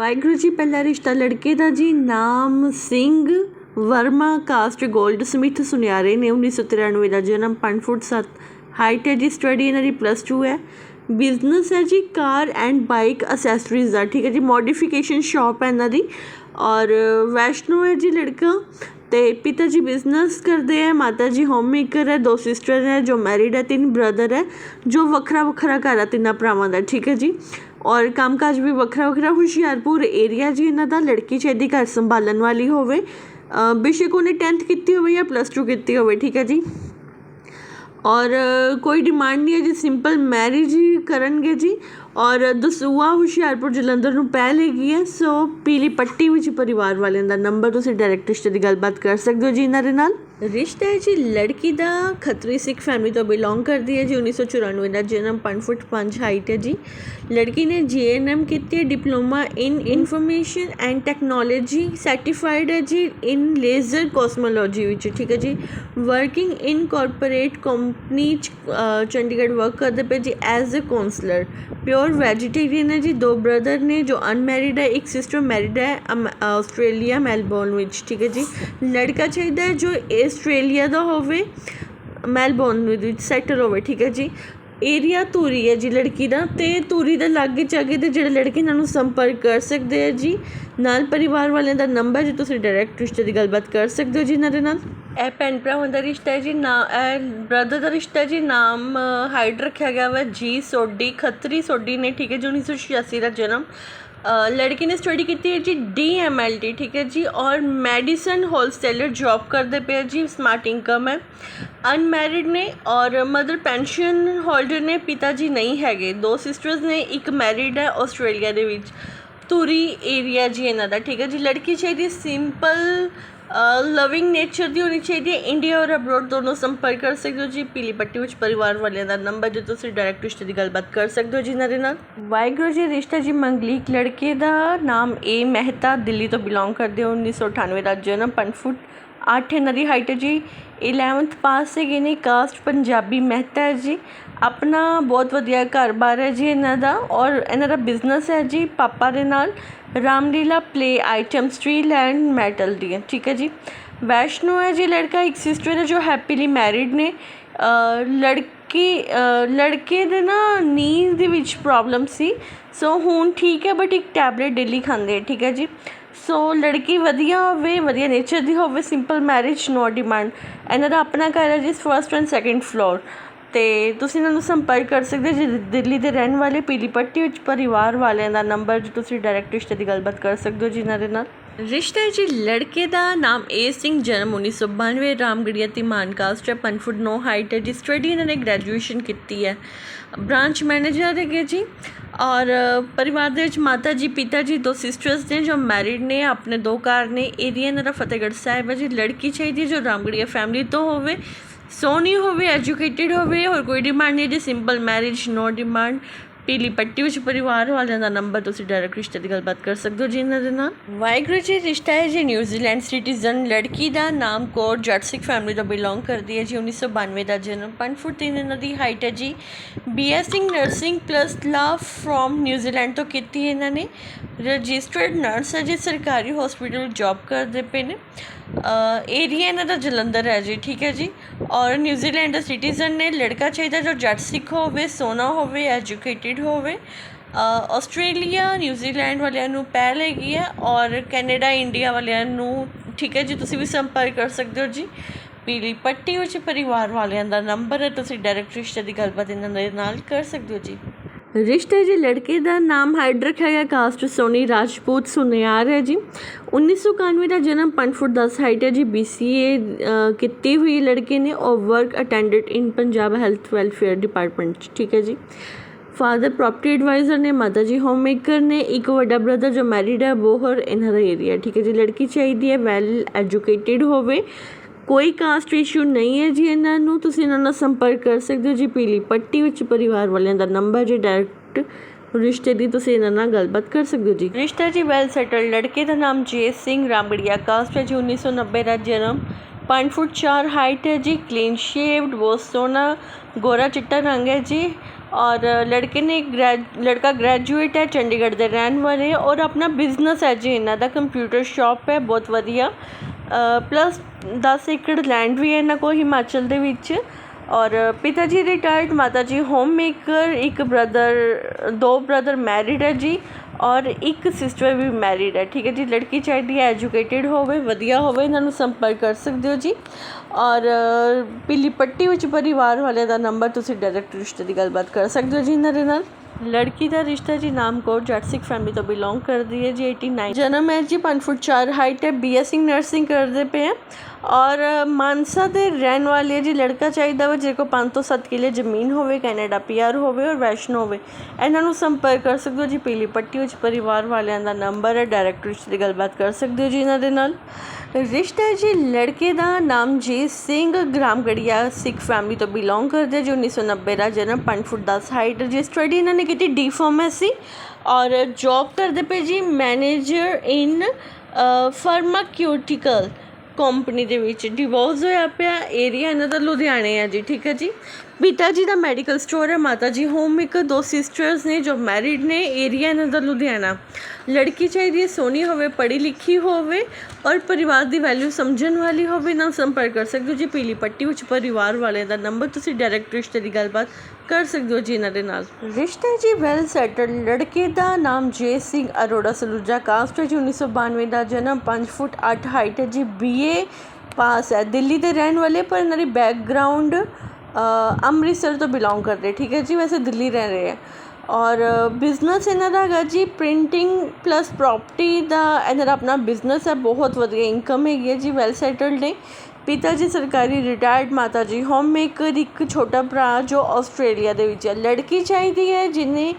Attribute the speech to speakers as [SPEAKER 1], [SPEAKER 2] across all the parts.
[SPEAKER 1] ਵਾਹਿਗੁਰੂ ਜੀ, ਪਹਿਲਾ ਰਿਸ਼ਤਾ ਲੜਕੇ ਦਾ ਜੀ, ਨਾਮ Singh Verma, caste goldsmith ਸੁਨਿਆਰੇ ਨੇ 1993 ਦਾ ਜਨਮ 5 ਫੁੱਟ 7 ਹਾਈਟ ਹੈ ਜੀ ਸਟੱਡੀ ਇਹਨਾਂ ਦੀ ਪਲੱਸ 2 ਹੈ। ਬਿਜ਼ਨਸ ਹੈ ਜੀ, ਕਾਰ ਐਂਡ ਬਾਈਕ ਅਸੈਸਰੀਜ਼ ਦਾ, ਠੀਕ ਹੈ ਜੀ, ਮੋਡੀਫਿਕੇਸ਼ਨ ਸ਼ਾਪ ਹੈ ਇਹਨਾਂ ਦੀ। ਔਰ ਵੈਸ਼ਨੋ ਹੈ ਜੀ ਲੜਕਾ, ਤੇ ਪਿਤਾ ਜੀ ਬਿਜ਼ਨਸ ਕਰਦੇ ਹੈ, ਮਾਤਾ ਜੀ ਹੋਮ ਮੇਕਰ ਹੈ, ਦੋ ਸਿਸਟਰ ਹੈ, ਜੋ ਮੈਰਿਡ ਹੈ, ਤਿੰਨ ਬ੍ਰਦਰ ਹੈ, ਜੋ ਵੱਖਰਾ ਵੱਖਰਾ ਘਰ ਹੈ ਤਿੰਨਾਂ ਭਰਾਵਾਂ ਦਾ, ਠੀਕ ਹੈ ਜੀ। ਔਰ ਕੰਮਕਾਜ ਵੀ ਵੱਖਰਾ ਵੱਖਰਾ, ਹੁਸ਼ਿਆਰਪੁਰ ਏਰੀਆ ਜੀ ਇਹਨਾਂ ਦਾ ਲੜਕੀ ਚਾਹੀਦੀ ਘਰ ਸੰਭਾਲਣ ਵਾਲੀ ਹੋਵੇ। ਬੇਸ਼ੱਕ ਉਹਨੇ 10th ਕੀਤੀ ਹੋਵੇ ਜਾਂ ਪਲੱਸ 2 ਕੀਤੀ ਹੋਵੇ, ਠੀਕ ਹੈ ਜੀ? ਔਰ ਕੋਈ ਡਿਮਾਂਡ ਨਹੀਂ ਹੈ ਜੀ ਸਿੰਪਲ ਮੈਰਿਜ ਕਰਨਗੇ ਜੀ। ਔਰ ਦਸੂਆ ਹੁਸ਼ਿਆਰਪੁਰ ਜਲੰਧਰ ਨੂੰ ਪਹਿਲ ਹੈਗੀ ਹੈ ਸੋ ਪੀਲੀ ਪੱਟੀ ਵਿੱਚ ਪਰਿਵਾਰ ਵਾਲਿਆਂ ਦਾ ਨੰਬਰ ਤੁਸੀਂ ਡਾਇਰੈਕਟ ਰਿਸ਼ਤੇ ਦੀ ਗੱਲਬਾਤ ਕਰ ਸਕਦੇ ਹੋ ਜੀ ਇਹਨਾਂ ਦੇ ਨਾਲ। ਰਿਸ਼ਤਾ ਹੈ ਜੀ, ਲੜਕੀ ਦਾ ਖੱਤਰੀ ਸਿੱਖ ਫੈਮਿਲੀ ਤੋਂ ਬਿਲੋਂਗ ਕਰਦੀ ਹੈ ਜੀ 1994 ਦਾ ਜਨਮ 5 ਫੁੱਟ 5 ਹਾਈਟ ਹੈ ਜੀ। ਲੜਕੀ ਨੇ ਜੀਐਨਐਮ ਕੀਤੀ ਹੈ diploma in information and technology certified ਹੈ ਜੀ ਇਨ ਲੇਜ਼ਰ ਕੋਸਮੋਲੋਜੀ ਵਿੱਚ, ਠੀਕ ਹੈ ਜੀ। Working in corporate company Chandigarh work ਕਰਦੇ ਪਏ ਜੀ ਐਜ਼ ਅ ਕਾਉਂਸਲਰ ਪਿਓਰ ਵੈਜੀਟੇਰੀਅਨ ਹੈ ਜੀ, ਦੋ ਬ੍ਰਦਰ ਨੇ, ਜੋ ਅਨਮੈਰਿਡ ਹੈ, ਇੱਕ ਸਿਸਟਰ ਮੈਰਿਡ ਹੈ, ਅਮ- ਆਸਟ੍ਰੇਲੀਆ, ਮੈਲਬੌਰਨ ਵਿੱਚ, ਠੀਕ ਹੈ ਜੀ। ਲੜਕਾ ਚਾਹੀਦਾ ਹੈ ਜੋ ਆਸਟ੍ਰੇਲੀਆ ਦਾ ਹੋਵੇ, ਮੈਲਬੌਰਨ ਵਿੱਚ ਸੈਟਲ ਹੋਵੇ, ਠੀਕ ਹੈ ਜੀ। ਏਰੀਆ ਧੂਰੀ ਹੈ ਜੀ ਲੜਕੀ ਦਾ, ਤੇ ਧੂਰੀ ਦੇ ਲਾਗੇ ਚਾਗੇ ਦੇ ਜਿਹੜੇ ਲੜਕੇ ਇਹਨਾਂ ਨੂੰ ਸੰਪਰਕ ਕਰ ਸਕਦੇ ਆ ਜੀ। ਨਾਲ ਪਰਿਵਾਰ ਵਾਲਿਆਂ ਦਾ ਨੰਬਰ ਜੀ ਤੁਸੀਂ ਡਾਇਰੈਕਟ ਰਿਸ਼ਤੇ ਦੀ ਗੱਲਬਾਤ ਕਰ ਸਕਦੇ ਹੋ ਜੀ ਇਹਨਾਂ ਦੇ ਨਾਲ। ਇਹ ਭੈਣ ਭਰਾਵਾਂ ਦਾ ਰਿਸ਼ਤਾ ਹੈ ਜੀ, ਨਾ ਇਹ ਬ੍ਰਦਰ ਦਾ ਰਿਸ਼ਤਾ ਹੈ ਜੀ, ਨਾਮ ਹਾਈਡ ਰੱਖਿਆ ਗਿਆ ਵਾ, ਜੀ ਸੋਢੀ, ਖੱਤਰੀ ਸੋਢੀ ਨੇ, ਠੀਕ ਹੈ ਜੀ 1986 ਦਾ ਜਨਮ। ਲੜਕੀ ਨੇ ਸਟੱਡੀ ਕੀਤੀ ਹੈ ਜੀ ਡੀ ਠੀਕ ਹੈ ਜੀ, ਔਰ ਮੈਡੀਸਨ ਹੋਲਸੇਲਰ ਜੌਬ ਕਰਦੇ ਪਏ ਜੀ ਸਮਾਰਟ ਇਨਕਮ ਹੈ। ਅਨਮੈਰਿਡ ਨੇ ਔਰ ਮਦਰ ਪੈਨਸ਼ਨ ਹੋਲਡਰ ਨੇ, ਪਿਤਾ ਜੀ ਨਹੀਂ ਹੈਗੇ। ਦੋ ਸਿਸਟਰਸ ਨੇ, ਇੱਕ ਮੈਰਿਡ ਹੈ ਆਸਟ੍ਰੇਲੀਆ ਦੇ ਵਿੱਚ। ਧੂਰੀ ਏਰੀਆ ਜੀ ਇਹਨਾਂ ਦਾ, ਠੀਕ ਹੈ ਜੀ। ਲੜਕੀ ਚਾਹੀਦੀ ਸਿੰਪਲ ਲਵਿੰਗ ਨੇਚਰ ਦੀ ਹੋਣੀ ਚਾਹੀਦੀ ਹੈ। ਇੰਡੀਆ ਔਰ ਅਬਰੋਡ ਦੋਨੋਂ ਸੰਪਰਕ ਕਰ ਸਕਦੇ ਹੋ ਜੀ। ਪੀਲੀ ਪੱਟੀ ਵਿੱਚ ਪਰਿਵਾਰ ਵਾਲਿਆਂ ਦਾ ਨੰਬਰ ਜੇ ਤੁਸੀਂ ਡਾਇਰੈਕਟ ਰਿਸ਼ਤੇ ਦੀ ਗੱਲਬਾਤ ਕਰ ਸਕਦੇ ਹੋ ਜੀ ਇਹਨਾਂ ਦੇ ਨਾਲ। ਵਾਹਿਗੁਰੂ ਜੀ, ਰਿਸ਼ਤਾ ਜੀ ਮੰਗਲੀਕ ਲੜਕੇ ਦਾ ਨਾਮ ਏ ਮਹਿਤਾ, ਦਿੱਲੀ ਤੋਂ ਬਿਲੋਂਗ ਕਰਦੇ ਹੋ। 1998 ਦਾ ਜਨਮ 5 ਫੁੱਟ 8 ਇਹਨਾਂ ਦੀ ਹਾਈਟ ਹੈ ਜੀ। 11th ਪਾਸ ਹੈਗੇ ਨੇ ਕਾਸਟ ਪੰਜਾਬੀ ਮਹਿਤਾ ਹੈ ਜੀ। ਆਪਣਾ ਬਹੁਤ ਵਧੀਆ ਘਰ-ਬਾਰ ਹੈ ਜੀ ਇਹਨਾਂ ਦਾ ਔਰ ਇਹਨਾਂ ਦਾ ਬਿਜ਼ਨਸ ਹੈ ਜੀ, ਪਾਪਾ ਦੇ ਨਾਲ। Ramlila play item steel and metal ਦੀਆਂ। ਠੀਕ ਹੈ ਜੀ। ਵੈਸ਼ਨੋ ਹੈ ਜੀ ਲੜਕਾ ਇੱਕ ਸਿਸਟਰ ਹੈ ਜੋ ਹੈਪੀਲੀ ਮੈਰਿਡ ਨੇ। ਅ, ਲੜਕੀ ਲੜਕੇ ਦੇ ਨਾ ਨੀਂਦ ਦੇ ਵਿੱਚ ਪ੍ਰੋਬਲਮ ਸੀ। ਸੋ ਹੁਣ ਠੀਕ ਹੈ ਬਟ ਇੱਕ ਟੈਬਲੇਟ ਡੇਲੀ ਖਾਂਦੇ ਠੀਕ ਹੈ ਜੀ। ਸੋ ਲੜਕੀ ਵਧੀਆ ਹੋਵੇ ਵਧੀਆ ਨੇਚਰ ਦੀ ਹੋਵੇ ਸਿੰਪਲ ਮੈਰਿਜ ਨੋ ਡਿਮਾਂਡ ਇਹਨਾਂ ਦਾ ਆਪਣਾ ਘਰ ਹੈ ਜੀ ਫਰਸਟ ਐਂਡ ਸੈਕੰਡ ਫਲੋਰ ਅਤੇ ਤੁਸੀਂ ਇਹਨਾਂ ਨੂੰ ਸੰਪਰਕ ਕਰ ਸਕਦੇ ਹੋ ਜੀ ਦਿੱਲੀ ਦੇ ਰਹਿਣ ਵਾਲੇ ਪੀਲੀ ਪੱਟੀ ਵਿੱਚ ਪਰਿਵਾਰ ਵਾਲਿਆਂ ਦਾ ਨੰਬਰ ਜੋ ਤੁਸੀਂ ਡਾਇਰੈਕਟ ਰਿਸ਼ਤੇ ਦੀ ਗੱਲਬਾਤ ਕਰ ਸਕਦੇ ਹੋ ਜੀ ਇਹਨਾਂ ਦੇ ਨਾਲ। ਰਿਸ਼ਤਾ ਹੈ ਜੀ ਲੜਕੇ ਦਾ ਨਾਮ ਏ ਸਿੰਘ, ਜਨਮ 1992 ਰਾਮਗੜੀਆ ਤਿਮਾਨ ਕਾਸਟ ਹੈ 5 ਫੁੱਟ 9 ਹਾਈਟ ਹੈ ਜੀ ਸਟੱਡੀ ਇਹਨਾਂ ਨੇ ਗ੍ਰੈਜੂਏਸ਼ਨ ਕੀਤੀ ਹੈ। ਬ੍ਰਾਂਚ ਮੈਨੇਜਰ ਹੈਗੇ ਜੀ, ਔਰ ਪਰਿਵਾਰ ਦੇ ਵਿੱਚ ਮਾਤਾ ਜੀ, ਪਿਤਾ ਜੀ, ਦੋ ਸਿਸਟਰਸ ਨੇ ਜੋ ਮੈਰਿਡ ਨੇ, ਆਪਣੇ ਦੋ ਘਰ ਨੇ, ਏਰੀਆ ਇਹਨਾਂ ਦਾ ਫਤਿਹਗੜ੍ਹ ਸਾਹਿਬ ਹੈ ਜੀ। ਲੜਕੀ ਚਾਹੀਦੀ ਹੈ ਜੋ ਰਾਮਗੜੀਆ ਫੈਮਿਲੀ ਤੋਂ ਹੋਵੇ ਸੋਹਣੀ ਹੋਵੇ ਐਜੂਕੇਟਿਡ ਹੋਵੇ, ਹੋਰ ਕੋਈ ਡਿਮਾਂਡ ਨਹੀਂ ਜੀ ਸਿੰਪਲ ਮੈਰਿਜ ਨੋ ਡਿਮਾਂਡ ਪੀਲੀ ਪੱਟੀ ਵਿੱਚ ਪਰਿਵਾਰ ਵਾਲਿਆਂ ਦਾ ਨੰਬਰ ਤੁਸੀਂ ਡਾਇਰੈਕਟ ਰਿਸ਼ਤੇ ਦੀ ਗੱਲਬਾਤ ਕਰ ਸਕਦੇ ਹੋ ਜੀ ਇਹਨਾਂ ਦੇ ਨਾਲ। ਵਾਹਿਗੁਰੂ ਜੀ, ਰਿਸ਼ਤਾ ਹੈ ਜੀ ਨਿਊਜ਼ੀਲੈਂਡ ਸਿਟੀਜ਼ਨ ਲੜਕੀ ਦਾ ਨਾਮ ਕੌਰ ਜੱਟ ਸਿੱਖ ਫੈਮਿਲੀ ਤੋਂ ਬਿਲੋਂਗ ਕਰਦੀ ਹੈ ਜੀ 1992 ਦਾ ਜਨਮ। 5 ਫੁੱਟ 3 ਇਹਨਾਂ ਦੀ ਹਾਈਟ ਹੈ ਜੀ। BSc nursing plus law from New Zealand ਤੋਂ ਕੀਤੀ ਇਹਨਾਂ ਨੇ। ਰਜਿਸਟਰਡ ਨਰਸ ਹੈ ਜੀ, ਸਰਕਾਰੀ ਹਸਪੀਟਲ ਜੌਬ ਕਰਦੇ ਪਏ ਨੇ। ਏਰੀਆ ਇਹਨਾਂ ਦਾ ਜਲੰਧਰ ਹੈ ਜੀ, ਠੀਕ ਹੈ ਜੀ? ਔਰ ਨਿਊਜ਼ੀਲੈਂਡ ਦਾ ਸਿਟੀਜ਼ਨ ਨੇ ਲੜਕਾ ਚਾਹੀਦਾ ਜੋ ਜੱਟ ਸਿੱਖ ਹੋਵੇ, ਸੋਨਾ ਹੋਵੇ ਐਜੂਕੇਟਿਡ ਹੋਵੇ। ਆਸਟ੍ਰੇਲੀਆ ਨਿਊਜ਼ੀਲੈਂਡ ਵਾਲਿਆਂ ਨੂੰ ਪਹਿਲ ਹੈਗੀ ਹੈ ਔਰ ਕੈਨੇਡਾ, ਇੰਡੀਆ ਵਾਲਿਆਂ ਨੂੰ, ਠੀਕ ਹੈ ਜੀ, ਤੁਸੀਂ ਵੀ ਸੰਪਰਕ ਕਰ ਸਕਦੇ ਹੋ ਜੀ। ਪੀਲੀ ਪੱਟੀ ਵਿੱਚ ਪਰਿਵਾਰ ਵਾਲਿਆਂ ਦਾ ਨੰਬਰ ਹੈ, ਤੁਸੀਂ ਡਾਇਰੈਕਟ ਰਿਸ਼ਤੇ ਦੀ ਗੱਲਬਾਤ ਇਹਨਾਂ ਦੇ ਨਾਲ ਕਰ ਸਕਦੇ ਹੋ ਜੀ। ਰਿਸ਼ਤੇ ਜੀ ਲੜਕੇ ਦਾ ਨਾਮ ਹਾਈਡ ਰੱਖਿਆ ਗਿਆ ਕਾਸਟ ਸੋਨੀ ਰਾਜਪੂਤ ਸੁਨਿਆਰ ਹੈ ਜੀ। 1991 ਦਾ ਜਨਮ 5 ਫੁੱਟ 10 ਹਾਈਟ ਹੈ ਜੀ। BCA ਅ, ਕੀਤੀ ਹੋਈ ਲੜਕੇ ਨੇ ਔਰ work attendant in Punjab health welfare department ਠੀਕ ਹੈ ਜੀ। ਫਾਦਰ ਪ੍ਰੋਪਰਟੀ ਐਡਵਾਈਜ਼ਰ ਨੇ ਮਾਤਾ ਜੀ ਹੋਮ ਮੇਕਰ ਨੇ ਇੱਕ ਵੱਡਾ ਬ੍ਰਦਰ ਜੋ ਮੈਰਿਡ ਹੈ ਬੋਹਰ ਇਨ ਦਾ ਏਰੀਆ ਠੀਕ ਹੈ ਜੀ। ਲੜਕੀ ਚਾਹੀਦੀ ਹੈ ਵੈਲ ਐਜੂਕੇਟਿਡ ਹੋਵੇ। ਕੋਈ ਕਾਸਟ ਇਸ਼ੂ ਨਹੀਂ ਹੈ ਜੀ ਇਹਨਾਂ ਨੂੰ, ਤੁਸੀਂ ਇਹਨਾਂ ਨਾਲ ਸੰਪਰਕ ਕਰ ਸਕਦੇ ਹੋ ਜੀ ਪੀਲੀ ਪੱਟੀ ਵਿੱਚ ਪਰਿਵਾਰ ਵਾਲਿਆਂ ਦਾ ਨੰਬਰ ਜੀ ਡਾਇਰੈਕਟ ਰਿਸ਼ਤੇ ਦੀ ਤੁਸੀਂ ਇਹਨਾਂ ਨਾਲ ਗੱਲਬਾਤ ਕਰ ਸਕਦੇ ਹੋ ਜੀ। ਰਿਸ਼ਤਾ ਜੀ ਵੈਲ ਸੈਟਲ ਲੜਕੇ ਦਾ ਨਾਮ ਜੇ ਸਿੰਘ ਰਾਮਗੜੀਆ ਕਾਸਟ ਹੈ ਜੀ 1990 ਦਾ ਜਨਮ। 5 ਫੁੱਟ 4 ਹਾਈਟ ਹੈ ਜੀ ਕਲੀਨ ਸ਼ੇਵਡ ਬਹੁਤ ਸੋਹਣਾ, ਗੋਰਾ ਚਿੱਟਾ ਰੰਗ ਹੈ ਜੀ। ਔਰ ਲੜਕੇ ਨੇ ਗ੍ਰੈ ਲੜਕਾ ਗ੍ਰੈਜੂਏਟ ਹੈ, ਚੰਡੀਗੜ੍ਹ ਦੇ ਰਹਿਣ ਵਾਲੇ ਔਰ ਆਪਣਾ ਬਿਜ਼ਨਸ ਹੈ ਜੀ ਇਹਨਾਂ ਦਾ ਕੰਪਿਊਟਰ ਸ਼ਾਪ ਹੈ, ਬਹੁਤ ਵਧੀਆ। ਪਲੱਸ ਦਸ ਏਕੜ ਲੈਂਡ ਵੀ ਹੈ ਇਹਨਾਂ ਕੋਲ ਹਿਮਾਚਲ ਦੇ ਵਿੱਚ ਔਰ ਪਿਤਾ ਜੀ ਰਿਟਾਇਰਡ ਮਾਤਾ ਜੀ ਹੋਮ ਮੇਕਰ ਇੱਕ ਬ੍ਰਦਰ ਦੋ ਬ੍ਰਦਰ ਮੈਰਿਡ ਹੈ ਜੀ ਔਰ ਇੱਕ ਸਿਸਟਰ ਵੀ ਮੈਰਿਡ ਹੈ। ਠੀਕ ਹੈ ਜੀ, ਲੜਕੀ ਚਾਹੀਦੀ ਹੈ ਐਜੂਕੇਟਿਡ ਹੋਵੇ, ਵਧੀਆ ਹੋਵੇ, ਇਹਨਾਂ ਨੂੰ ਸੰਪਰਕ ਕਰ ਸਕਦੇ ਹੋ ਜੀ। ਔਰ ਪੀਲੀ ਪੱਟੀ ਵਿੱਚ ਪਰਿਵਾਰ ਵਾਲਿਆਂ ਦਾ ਨੰਬਰ ਤੁਸੀਂ ਡਾਇਰੈਕਟ ਰਿਸ਼ਤੇ ਦੀ ਗੱਲਬਾਤ ਕਰ ਸਕਦੇ ਹੋ ਜੀ ਇਹਨਾਂ ਦੇ ਨਾਲ। ਲੜਕੀ ਦਾ ਰਿਸ਼ਤਾ ਜੀ ਨਾਮਕੌਰ ਜੱਟ ਸਿੱਖ ਫੈਮਿਲੀ ਤੋਂ ਬਿਲੋਂਗ ਕਰਦੀ ਹੈ ਜੀ 89 ਜਨਮ ਹੈ ਜੀ 5 ਫੁੱਟ 4 ਹਾਈਟ ਹੈ ਬੀਐਸਸੀ ਨਰਸਿੰਗ ਕਰਦੇ ਪਏ ਹੈ। ਔਰ ਮਾਨਸਾ ਦੇ ਰਹਿਣ ਵਾਲੇ ਜੀ, ਲੜਕਾ ਚਾਹੀਦਾ ਵਾ, ਜਿਹਦੇ ਕੋਲ ਪੰਜ ਤੋਂ ਸੱਤ ਕਿੱਲੇ ਜ਼ਮੀਨ ਹੋਵੇ, ਕੈਨੇਡਾ ਪੀਆਰ ਹੋਵੇ ਔਰ ਵੈਸ਼ਨੋ ਹੋਵੇ। ਇਹਨਾਂ ਨੂੰ ਸੰਪਰਕ ਕਰ ਸਕਦੇ ਹੋ ਜੀ, ਪੀਲੀ ਪੱਟੀ ਵਿੱਚ ਪਰਿਵਾਰ ਵਾਲਿਆਂ ਦਾ ਨੰਬਰ ਹੈ ਡਾਇਰੈਕਟ ਰਿਸ਼ਤੇ ਦੀ ਗੱਲਬਾਤ ਕਰ ਸਕਦੇ ਹੋ ਜੀ ਇਹਨਾਂ ਦੇ ਨਾਲ। ਰਿਸ਼ਤਾ ਹੈ ਜੀ, ਲੜਕੇ ਦਾ ਨਾਮ ਜੀਤ ਸਿੰਘ ਗ੍ਰਾਮਗੜੀਆ ਸਿੱਖ ਫੈਮਿਲੀ ਤੋਂ ਬਿਲੋਂਗ ਕਰਦੇ ਜੀ 1990 ਦਾ ਜਨਮ 5 ਫੁੱਟ 10 ਹਾਈਟ ਜੀ। ਸਟੱਡੀ ਇਹਨਾਂ ਨੇ ਕੀਤੀ ਡੀ ਫਾਰਮੇਸੀ ਔਰ ਜੌਬ ਕਰਦੇ ਪਏ ਜੀ ਮੈਨੇਜਰ ਇਨ ਫਾਰਮਾਕਿਊਟੀਕਲ ਕੰਪਨੀ ਦੇ ਵਿੱਚ ਡਿਵੋਰਸ ਹੋਇਆ ਪਿਆ ਏਰੀਆ ਇਹਨਾਂ ਦਾ ਲੁਧਿਆਣੇ ਆ ਜੀ, ਠੀਕ ਹੈ ਜੀ? ਪਿਤਾ ਜੀ ਦਾ ਮੈਡੀਕਲ ਸਟੋਰ ਹੈ ਮਾਤਾ ਜੀ ਹੋਮ ਮੇਕਰ ਦੋ ਸਿਸਟਰਸ ਨੇ ਜੋ ਮੈਰਿਡ ਨੇ ਏਰੀਆ ਇਹਨਾਂ ਦਾ ਲੁਧਿਆਣਾ। ਲੜਕੀ ਚਾਹੀਦੀ ਹੈ ਸੋਹਣੀ ਹੋਵੇ, ਪੜ੍ਹੀ ਲਿਖੀ ਹੋਵੇ, ਔਰ ਪਰਿਵਾਰ ਦੀ ਵੈਲਿਊ ਸਮਝਣ ਵਾਲੀ ਹੋਵੇ, ਨਾਲ ਸੰਪਰਕ ਕਰ ਸਕਦੇ ਹੋ। ਜੀ, ਪੀਲੀ ਪੱਟੀ ਵਿੱਚ ਪਰਿਵਾਰ ਵਾਲਿਆਂ ਦਾ ਨੰਬਰ ਤੁਸੀਂ ਡਾਇਰੈਕਟ ਰਿਸ਼ਤੇ ਦੀ ਗੱਲਬਾਤ ਕਰ ਸਕਦੇ ਹੋ ਜੀ ਇਹਨਾਂ ਦੇ ਨਾਲ। ਰਿਸ਼ਤਾ ਜੀ ਵੈਲ ਸੈਟਲ ਲੜਕੇ ਦਾ ਨਾਮ ਜੇ ਸਿੰਘ ਅਰੋੜਾ ਸਲੂਜਾ ਕਾਸਟ ਹੈ ਜੀ 1992 ਦਾ ਜਨਮ 5 ਫੁੱਟ 8 ਹਾਈਟ ਹੈ ਜੀ ਬੀਏ ਪਾਸ ਹੈ। ਦਿੱਲੀ ਦੇ ਰਹਿਣ ਵਾਲੇ, ਪਰ ਇਹਨਾਂ ਦੀ ਬੈਕਗ੍ਰਾਉਂਡ ਅੰਮ੍ਰਿਤਸਰ ਤੋਂ ਬਿਲੋਂਗ ਕਰਦੇ, ਠੀਕ ਹੈ ਜੀ? ਵੈਸੇ ਦਿੱਲੀ ਰਹਿ ਰਹੇ ਹੈ। ਔਰ ਬਿਜ਼ਨਸ ਇਹਨਾਂ ਦਾ ਹੈਗਾ ਜੀ ਪ੍ਰਿੰਟਿੰਗ ਪਲੱਸ ਪ੍ਰੋਪਰਟੀ ਦਾ ਇਹਨਾਂ ਦਾ ਆਪਣਾ ਬਿਜ਼ਨਸ ਹੈ, ਬਹੁਤ ਵਧੀਆ ਇਨਕਮ ਹੈਗੀ ਹੈ ਜੀ ਵੈਲ ਸੈਟਲਡ ਨੇ। ਪਿਤਾ ਜੀ ਸਰਕਾਰੀ ਰਿਟਾਇਰਡ ਮਾਤਾ ਜੀ ਹੋਮ ਮੇਕਰ ਇੱਕ ਛੋਟਾ ਭਰਾ ਜੋ ਆਸਟ੍ਰੇਲੀਆ ਦੇ ਵਿੱਚ ਹੈ। ਲੜਕੀ ਚਾਹੀਦੀ ਹੈ ਜਿਹਨੇ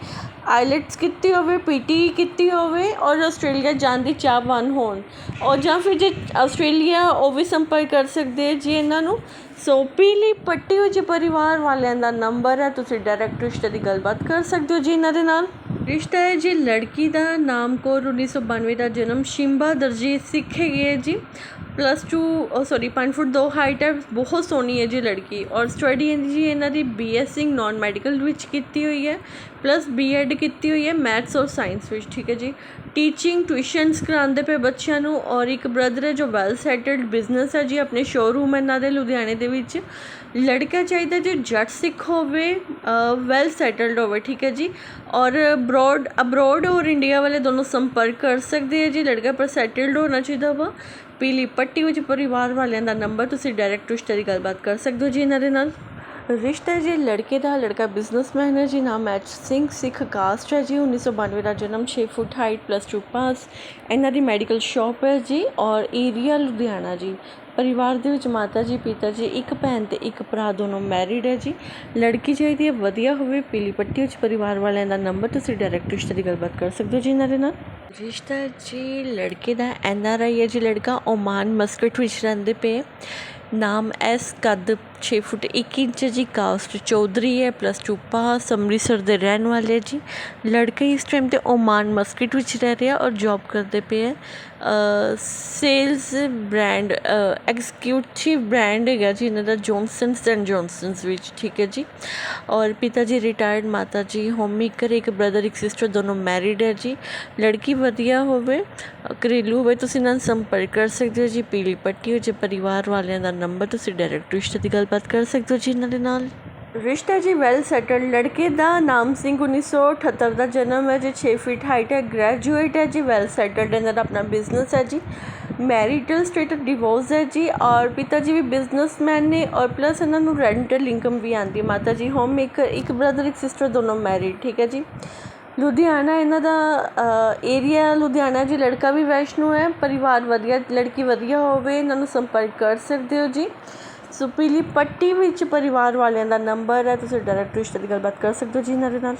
[SPEAKER 1] ਆਈਲੈਟਸ ਕੀਤੀ ਹੋਵੇ ਪੀਟੀ ਕੀਤੀ ਹੋਵੇ ਔਰ ਆਸਟ੍ਰੇਲੀਆ ਜਾਣ ਦੀ ਚਾਹਵਾਨ ਹੋਣ। ਔਰ ਜਾਂ ਫਿਰ ਜੇ ਆਸਟ੍ਰੇਲੀਆ ਉਹ ਵੀ ਸੰਪਰਕ ਕਰ ਸਕਦੇ ਜੀ ਇਹਨਾਂ ਨੂੰ। ਸੋ ਪੀਲੀ ਪੱਟੀ ਵਿੱਚ ਪਰਿਵਾਰ ਵਾਲਿਆਂ ਦਾ ਨੰਬਰ ਹੈ ਤੁਸੀਂ ਡਾਇਰੈਕਟ ਰਿਸ਼ਤੇ ਦੀ ਗੱਲਬਾਤ ਕਰ ਸਕਦੇ ਹੋ ਜੀ ਇਹਨਾਂ ਦੇ ਨਾਲ। ਰਿਸ਼ਤਾ ਹੈ ਜੀ ਲੜਕੀ ਦਾ ਨਾਮ ਕੋਰ 1992 ਦਾ ਜਨਮ ਸ਼ਿੰਬਾ ਦਰਜੀ ਸਿੱਖ ਹੈਗੀ ਹੈ ਜੀ। Plus two sorry 5 foot 2 height ਹੈ ਬਹੁਤ ਸੋਹਣੀ ਹੈ ਜੀ ਲੜਕੀ ਔਰ ਸਟੱਡੀ ਜੀ ਇਹਨਾਂ ਦੀ ਬੀਐਸਸੀ ਨਾਨ ਮੈਡੀਕਲ ਵਿੱਚ ਕੀਤੀ ਹੋਈ ਹੈ ਪਲੱਸ ਬੀਐਡ ਕੀਤੀ ਹੋਈ ਹੈ ਮੈਥਸ ਔਰ ਸਾਇੰਸ ਵਿੱਚ ਠੀਕ ਹੈ ਜੀ ਟੀਚਿੰਗ ਟਿਊਸ਼ਨਸ ਕਰਾਉਂਦੇ ਪਏ ਬੱਚਿਆਂ ਨੂੰ ਔਰ ਇੱਕ ਬ੍ਰਦਰ ਹੈ ਜੋ ਵੈਲ ਸੈਟਲਡ ਬਿਜ਼ਨਸ ਹੈ ਜੀ ਆਪਣੇ ਸ਼ੋਰੂਮ ਇਹਨਾਂ ਦੇ ਲੁਧਿਆਣੇ ਦੇ ਵਿੱਚ ਲੜਕਾ ਚਾਹੀਦਾ ਜੋ ਜੱਟ ਸਿੱਖ ਹੋਵੇ ਵੈਲ ਸੈਟਲਡ ਹੋਵੇ, ਠੀਕ ਹੈ ਜੀ? ਔਰ ਬਰੋਡ ਅਬਰੋਡ ਔਰ ਇੰਡੀਆ ਵਾਲੇ ਦੋਨੋਂ ਸੰਪਰਕ ਕਰ ਸਕਦੇ ਹੈ ਜੀ? ਲੜਕਾ ਪਰ ਸੈਟਲਡ ਹੋਣਾ ਚਾਹੀਦਾ ਵਾ। ਪੀਲੀ ਪੱਟੀ ਵਿੱਚ ਪਰਿਵਾਰ ਵਾਲਿਆਂ ਦਾ ਨੰਬਰ ਤੁਸੀਂ ਡਾਇਰੈਕਟ ਰਿਸ਼ਤੇ ਦੀ ਗੱਲਬਾਤ ਕਰ ਸਕਦੇ ਹੋ ਜੀ ਇਹਨਾਂ ਦੇ ਨਾਲ। ਰਿਸ਼ਤਾ ਹੈ ਜੀ, ਲੜਕੇ ਦਾ, ਲੜਕਾ ਬਿਜ਼ਨਸਮੈਨ ਹੈ ਜੀ, ਨਾਮ ਐਚ ਸਿੰਘ ਸਿੱਖ ਕਾਸਟ ਹੈ ਜੀ 1992 ਦਾ ਜਨਮ 6 ਫੁੱਟ ਹਾਈਟ ਪਲੱਸ 2 ਪਾਸ ਇਹਨਾਂ ਦੀ ਮੈਡੀਕਲ ਸ਼ਾਪ ਹੈ ਜੀ, ਔਰ ਏਰੀਆ ਲੁਧਿਆਣਾ ਜੀ। ਪਰਿਵਾਰ ਦੇ ਵਿੱਚ ਮਾਤਾ ਜੀ, ਪਿਤਾ ਜੀ, ਇੱਕ ਭੈਣ ਅਤੇ ਇੱਕ ਭਰਾ ਦੋਨੋਂ ਮੈਰਿਡ ਹੈ ਜੀ। ਲੜਕੀ ਚਾਹੀਦੀ ਹੈ, ਵਧੀਆ ਹੋਵੇ, ਪੀਲੀ ਪੱਟੀ ਵਿੱਚ ਪਰਿਵਾਰ ਵਾਲਿਆਂ ਦਾ ਨੰਬਰ ਤੁਸੀਂ ਡਾਇਰੈਕਟ ਰਿਸ਼ਤੇ ਦੀ ਗੱਲਬਾਤ ਕਰ ਸਕਦੇ ਹੋ ਜੀ ਇਹਨਾਂ ਦੇ ਨਾਲ। ਰਿਸ਼ਤਾ ਜੀ, ਲੜਕੇ ਦਾ ਐਨ ਆਰ ਆਈ ਹੈ ਜੀ, ਲੜਕਾ ਓਮਾਨ ਮਸਕਟ ਵਿੱਚ ਰਹਿੰਦੇ ਪਏ। ਨਾਮ ਐਸ ਕੱਦ 6 ਫੁੱਟ 1 ਇੰਚ ਹੈ ਜੀ, ਕਾਸਟ ਚੌਧਰੀ ਹੈ ਪਲੱਸ 2 ਪਾਸ ਅੰਮ੍ਰਿਤਸਰ ਦੇ ਰਹਿਣ ਵਾਲੇ ਜੀ। ਲੜਕੇ ਇਸ ਟਾਈਮ ਤੇ ਓਮਾਨ ਮਸਕਟ ਵਿੱਚ ਰਹਿ ਰਿਹਾ ਔਰ ਜੌਬ ਕਰਦੇ ਪਏ ਹੈ। ਸੇਲਸ ਬ੍ਰਾਂਡ ਐਗਜ਼ੀਕਿਊਟਿਵ ਬ੍ਰਾਂਡ ਹੈਗਾ ਜੀ, ਇਹਨਾਂ ਦਾ ਜੌਨਸਨਸ ਐਂਡ ਜੌਨਸਨਸ ਵਿੱਚ, ਠੀਕ ਹੈ ਜੀ। ਔਰ ਪਿਤਾ ਜੀ ਰਿਟਾਇਰਡ ਮਾਤਾ ਜੀ ਹੋਮ ਮੇਕਰ ਇੱਕ ਬ੍ਰਦਰ ਇੱਕ ਸਿਸਟਰ ਦੋਨੋਂ ਮੈਰਿਡ ਹੈ ਜੀ। ਲੜਕੀ ਵਧੀਆ ਹੋਵੇ, ਘਰੇਲੂ ਹੋਵੇ, ਤੁਸੀਂ ਨਾਲ ਸੰਪਰਕ ਕਰ ਸਕਦੇ ਹੋ ਜੀ। ਪੀਲੀ ਪੱਟੀ ਹੋ ਵਿੱਚ ਪਰਿਵਾਰ ਵਾਲਿਆਂ ਦਾ ਨੰਬਰ ਤੁਸੀਂ ਡਾਇਰੈਕਟ ਰਿਸ਼ਤੇ ਦੀ ਗੱਲ ਗੱਲਬਾਤ ਕਰ ਸਕਦੇ ਹੋ ਜੀ ਇਹਨਾਂ ਦੇ ਨਾਲ? ਰਿਸ਼ਤਾ ਜੀ ਵੈਲ ਸੈਟਲਡ ਲੜਕੇ ਦਾ, ਨਾਮ ਸਿੰਘ 1978 ਦਾ ਜਨਮ ਹੈ, ਜੀ 6 ਫੀਟ ਹਾਈਟ ਹੈ ਗ੍ਰੈਜੂਏਟ ਹੈ ਜੀ ਵੈਲ ਸੈਟਲਡ ਇਹਨਾਂ ਦਾ ਆਪਣਾ ਬਿਜ਼ਨਸ ਹੈ ਜੀ। ਮੈਰਿਟਲ ਸਟੇਟਸ ਡਿਵੋਰਸ ਹੈ ਜੀ, ਔਰ ਪਿਤਾ ਜੀ ਵੀ ਬਿਜ਼ਨਸਮੈਨ ਨੇ, ਔਰ ਪਲੱਸ ਇਹਨਾਂ ਨੂੰ ਰੈਂਟਲ ਇਨਕਮ ਵੀ ਆਉਂਦੀ ਹੈ। ਮਾਤਾ ਜੀ ਹੋਮ ਮੇਕਰ ਇੱਕ ਬ੍ਰਦਰ ਇੱਕ ਸਿਸਟਰ ਦੋਨੋਂ ਮੈਰਿਡ ਠੀਕ ਹੈ ਜੀ। ਲੁਧਿਆਣਾ ਇਹਨਾਂ ਦਾ ਏਰੀਆ ਲੁਧਿਆਣਾ ਜੀ, ਲੜਕਾ ਵੀ ਵੈਸ਼ਨੂ ਹੈ, ਪਰਿਵਾਰ ਵਧੀਆ, ਲੜਕੀ ਵਧੀਆ ਹੋਵੇ, ਇਹਨਾਂ ਨੂੰ ਸੰਪਰਕ ਕਰ ਸਕਦੇ ਹੋ ਜੀ। ਸੁਪੀਲੀ ਪੱਟੀ ਵਿੱਚ ਪਰਿਵਾਰ ਵਾਲਿਆਂ ਦਾ ਨੰਬਰ ਹੈ, ਤੁਸੀਂ ਡਾਇਰੈਕਟ ਰਿਸ਼ਤੇ ਦੀ ਗੱਲਬਾਤ ਕਰ ਸਕਦੇ ਹੋ ਜੀ ਇਹਨਾਂ ਦੇ ਨਾਲ।